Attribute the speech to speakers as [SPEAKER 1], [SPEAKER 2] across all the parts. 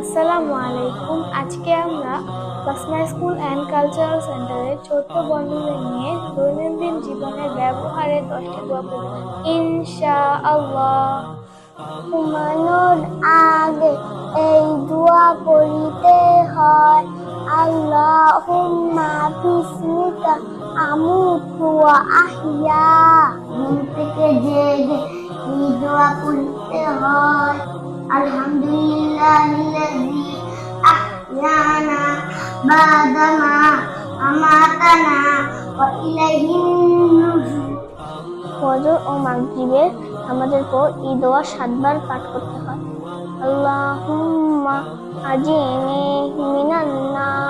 [SPEAKER 1] আসসালামু আলাইকুম। আজকে আমরা বাসনা স্কুল অ্যান্ড কালচারাল সেন্টারের ছোট্ট বন্ধুদের নিয়ে দৈনন্দিন জীবনের ব্যবহারের দশটি গল্প ইনশা আল্লাহ ঘুমানোর আগে আল্লাহুম্মা বিসমিকা আমুতু ওয়া আহইয়া ঘুম থেকে জেগে এই দোয়া করতে হয়। আলহামদুলিল্লাহিল্লাযী আহইয়ানা বাদামা আমাতানা ফজর ও মাগরিবে আমাদের পর এই দোয়া সাতবার পাঠ করতে হয়। আল্লাহুম্মা আজিনি মিনান নার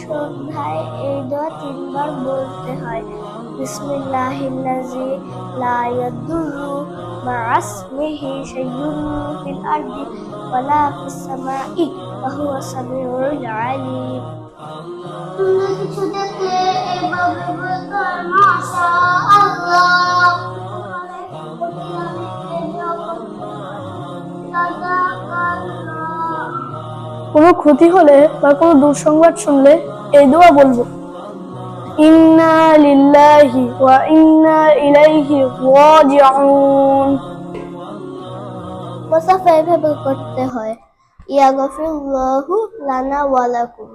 [SPEAKER 1] সন্ধ্যায় এই দোয়া তিনবার বলতে হয়। বিসমিল্লাহিল্লাজি লা ইয়াদুররু মা'a ইসমিহি শাইউন ফিল আরদি ওয়ালা ফিস সামাই ওয়া হুয়া কিছু দেখলে এভাবে বলতে হয়
[SPEAKER 2] কোনো ক্ষতি হলে বা কোনো দুঃসংবাদ শুনলে এই দোয়া বলব। ইন্না লিল্লাহি ওয়া ইন্না ইলাইহি রাজিউন।
[SPEAKER 1] মুসাফা এভাবে করতে হয়। ইয়া গফিরুল্লাহু লানা ওয়া লাকুম।